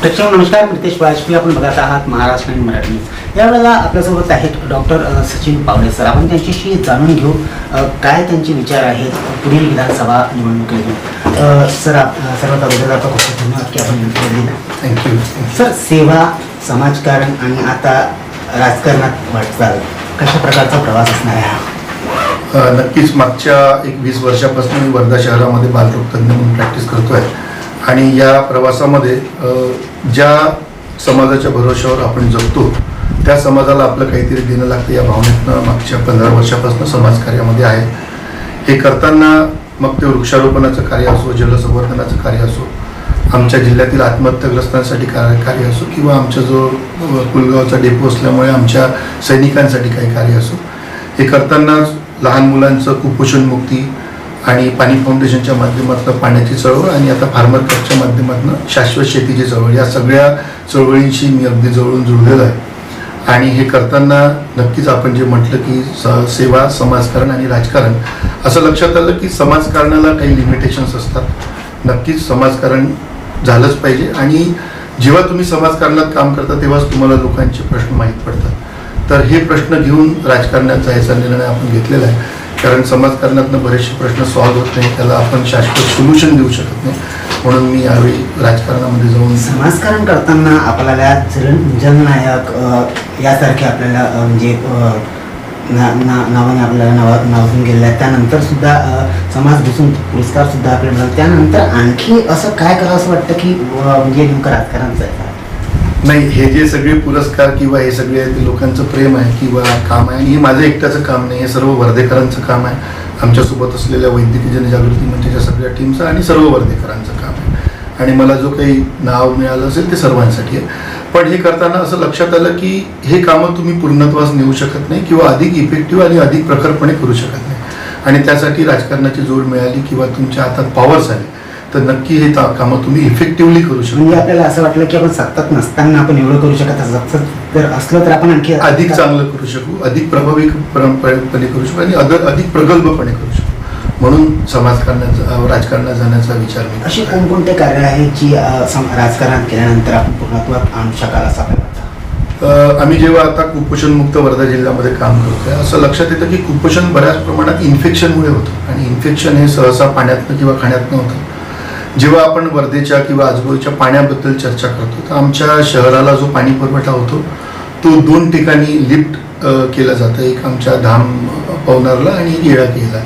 प्रेक्षक नमस्कार. नितेश वाजपेयी आपण बघत आहात महाराष्ट्र आणि मराठी न्यूज. यावेळेला आपल्यासोबत आहेत डॉक्टर सचिन पावडे सर. आपण त्यांच्याशी जाणून घेऊ काय त्यांचे विचार आहेत पुढील विधानसभा निवडणुकीतून अ, सर आप- सर्वात अगोदर आपलं खूप धन्यवाद की आपण थँक्यू सर सेवा समाजकारण आणि आता राजकारणात वाटचाल कशा प्रकारचा प्रवास असणार आहे हा? नक्कीच. मागच्या एक वीस वर्षापासून मी वर्धा शहरामध्ये बालरोग तज्ज्ञ म्हणून प्रॅक्टिस करतो आहे आणि या प्रवासामध्ये ज्या समाजाच्या भरोश्यावर आपण जगतो त्या समाजाला आपलं काहीतरी देणं लागतं या भावनेतनं मागच्या पंधरा वर्षापासून समाजकार्यामध्ये आहे. हे करताना मग ते वृक्षारोपणाचं कार्य असो जलसंवर्धनाचं कार्य असो आमच्या जिल्ह्यातील आत्महत्याग्रस्तांसाठी कार्य कार्य असो किंवा आमचा जो कुलगावचा डेपो असल्यामुळे आमच्या सैनिकांसाठी काही कार्य असो हे करताना लहान मुलांचं कुपोषणमुक्ती आणि पाणी फाउंडेशनच्या माध्यमातून पाण्याची चळवळ आणि आता फार्मर कपच्या माध्यमातून शाश्वत शेतीची चळवळ. या सगळ्या चळवळींशी मी अगदी जवळून जुळलेलो आहे. आणि हे करताना नक्कीच आपण जे म्हटलं की स सेवा समाजकारण आणि राजकारण असं लक्षात आलं की समाजकारणाला काही लिमिटेशन्स असतात. नक्कीच समाजकारण झालंच पाहिजे. आणि जेव्हा तुम्ही समाजकारणात काम करता तेव्हाच तुम्हाला लोकांचे प्रश्न माहीत पडतात. तर हे प्रश्न घेऊन राजकारणात जायचा निर्णय आपण घेतलेला आहे. कारण समाजकारणातनं बरेचसे प्रश्न सॉल्व्ह होत नाही त्याला आपण शाश्वत सोल्युशन देऊ शकत नाही. म्हणून मी यावेळी राजकारणामध्ये जाऊन समाजकारण करताना आपल्याला जननायक यासारखे आपल्याला म्हणजे ना- ना- नावाने आपल्याला नावा नावून गेलेलं आहे त्यानंतर सुद्धा समाज दिसून पुरस्कार सुद्धा आपल्याला मिळाला. त्यानंतर आणखी असं काय करावं असं वाटतं की म्हणजे नेमकं राजकारणाचं आहे नाही हे जे सगळे पुरस्कार किंवा हे सगळे ते लोकांचं प्रेम आहे किंवा काम आहे आणि हे माझं एकट्याचं काम नाही हे सर्व वर्धेकरांचं काम आहे. आमच्यासोबत असलेल्या वैद्यकीय जनजागृती मंचाच्या सगळ्या टीमचं आणि सर्व वर्धेकरांचं काम आहे. आणि मला जो काही नाव मिळालं असेल ते सर्वांसाठी आहे. पण हे करताना असं लक्षात आलं की हे कामं तुम्ही पूर्णत्वास नेऊ शकत नाही किंवा अधिक इफेक्टिव्ह आणि अधिक प्रखरपणे करू शकत नाही. आणि त्यासाठी राजकारणाची जोड मिळाली किंवा तुमच्या हातात पॉवर्स आले. तर नक्की हे कामं तुम्ही इफेक्टिव्हली करू शकता. म्हणजे आपल्याला असं वाटलं की आपण सत्तात नसताना आपण एवढं करू शकत असं सत्तात जर असलं तर आपण आणखी अधिक चांगलं करू शकू अधिक प्रभावीपणे करू शकू आणि अद- अधिक प्रगल्भपणे करू शकू. म्हणून समाजकारणाचा राजकारणात जाण्याचा विचार मी अशी. कोणकोणते कार्य आहेत जी राजकारणात केल्यानंतर आपण पूर्णत्वात आणू शकाल असं आपल्याला आम्ही जेव्हा आता कुपोषण मुक्त वर्धा जिल्ह्यामध्ये काम करतोय असं लक्षात येतं की कुपोषण बऱ्याच प्रमाणात इन्फेक्शनमुळे होतं. आणि इन्फेक्शन हे सहसा पाण्यातनं किंवा खाण्यातनं होतं. जेव्हा आपण वर्धेच्या किंवा आजूबाजूच्या पाण्याबद्दल चर्चा करतो तर आमच्या शहराला जो पाणी पुरवठा होतो तो दोन ठिकाणी लिफ्ट केला केलं जातं. एक आमच्या धाम पवनारला आणि एक येळाकेला.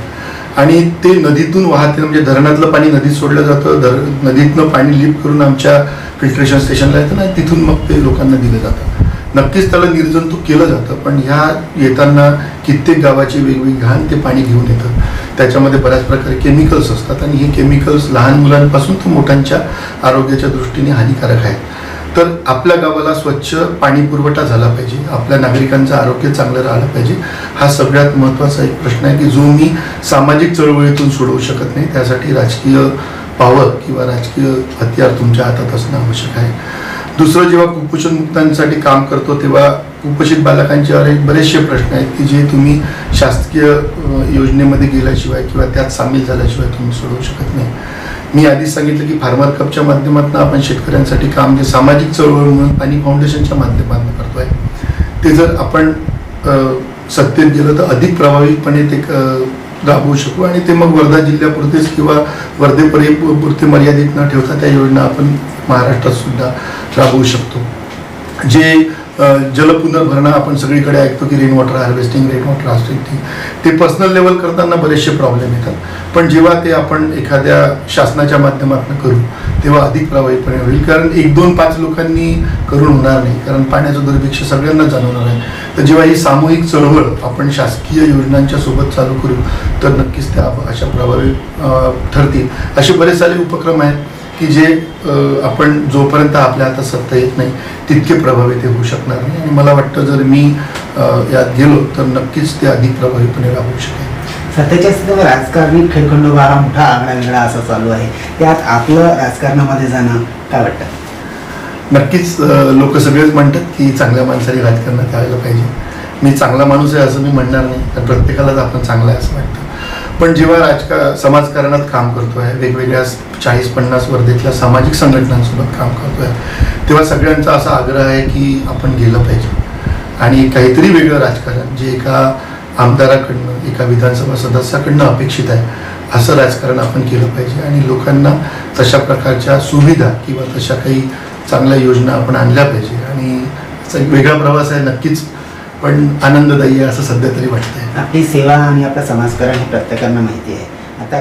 आणि ते नदीतून वाहते म्हणजे धरणातलं पाणी नदीत सोडलं जातं. धर नदीतनं पाणी लिफ्ट करून आमच्या फिल्ट्रेशन स्टेशनला येतं ना तिथून मग ते लोकांना दिलं जातं. नक्कीच त्याला निर्जंतुक केलं जातं पण ह्या येताना कित्येक गावाची वेगवेगळी घाण ते पाणी घेऊन येतं. त्याच्यामध्ये बऱ्याच प्रकारे केमिकल्स असतात आणि हे केमिकल्स लहान मुलांपासून तर मोठ्यांच्या आरोग्याच्या दृष्टीने हानिकारक आहेत. तर आपल्या गावाला स्वच्छ पाणी पुरवठा झाला पाहिजे आपल्या नागरिकांचं आरोग्य चांगलं राहिलं पाहिजे हा सगळ्यात महत्त्वाचा एक प्रश्न आहे की जो मी सामाजिक चळवळीतून सोडवू शकत नाही त्यासाठी राजकीय पावर किंवा राजकीय हत्यार तुमच्या हातात असणं आवश्यक आहे. दुसरं जेव्हा कुपोषण मुक्तांसाठी काम करतो तेव्हा कुपोषित बालकांच्यावर एक बरेचसे प्रश्न आहेत की जे तुम्ही शासकीय योजनेमध्ये गेल्याशिवाय किंवा त्यात सामील झाल्याशिवाय तुम्ही सोडवू शकत नाही. मी आधीच सांगितलं की फार्मर कपच्या माध्यमातून आपण शेतकऱ्यांसाठी काम जे सामाजिक चळवळ म्हणून आणि फाउंडेशनच्या माध्यमातून करतोय ते जर आपण सत्तेत गेलं तर अधिक प्रभावीपणे ते राबवू शकू आणि ते मग वर्धा जिल्ह्यापुरतेच किंवा वर्धेपर्यंत पुरते मर्यादित न ठेवता त्या योजना आपण महाराष्ट्रात सुद्धा राबवू शकतो. जे अ, जल आपण सगळीकडे ऐकतो की rain water harvesting rain water harvesting ते पर्सनल लेवल करताना बरेचसे प्रॉब्लेम येतात. पण जेव्हा ते आपण एखाद्या शासनाच्या माध्यमातून करू तेव्हा अधिक प्रभावीपणे होईल. कारण एक दोन पाच लोकांनी करून होणार नाही. कारण पाण्याचं दुर्भिक्ष सगळ्यांना जाणवणार आहे. तर जेव्हा ही सामूहिक चळवळ आपण शासकीय योजनांच्या सोबत चालू करू तर नक्कीच त्या अशा प्रभावी ठरतील. असे बरेच सारे उपक्रम आहेत. की जे आपण जोपर्यंत आपल्या हातात सत्ता येत नाही तितके प्रभावी ते होऊ शकणार नाही. आणि मला वाटतं जर मी यात गेलो तर नक्कीच ते अधिक प्रभावीपणे राबवू शकेल. सध्याच्या स्थितीवर राजकारणी खेळखंडोबा हा मोठा आगळा वेगळा असा चालू आहे. त्यात आपलं राजकारणामध्ये जाणं काय वाटतं? नक्कीच लोक सगळेच म्हणतात की चांगल्या माणसाने राजकारणात यायला पाहिजे. मी चांगला माणूस आहे असं मी म्हणणार नाही तर प्रत्येकालाच आपण चांगला आहे असं वाटतं. पण जेव्हा राजका समाजकारणात काम करतोय वेगवेगळ्या चाळीस पन्नास वर्धेतल्या सामाजिक संघटनांसोबत काम करतोय तेव्हा सगळ्यांचा असा आग्रह आहे की आपण गेलं पाहिजे. आणि काहीतरी वेगळं राजकारण जे एका आमदाराकडनं एका विधानसभा सदस्याकडनं अपेक्षित आहे असं राजकारण आपण केलं पाहिजे. आणि लोकांना तशा प्रकारच्या सुविधा किंवा तशा काही चांगल्या योजना आपण आणल्या पाहिजे. आणि असा एक वेगळा प्रवास आहे नक्कीच पण आनंददायी आहे असं सध्या तरी वाटतंय. आपली सेवा आणि आपलं समाजकारण हे प्रत्येकांना माहिती आहे. आता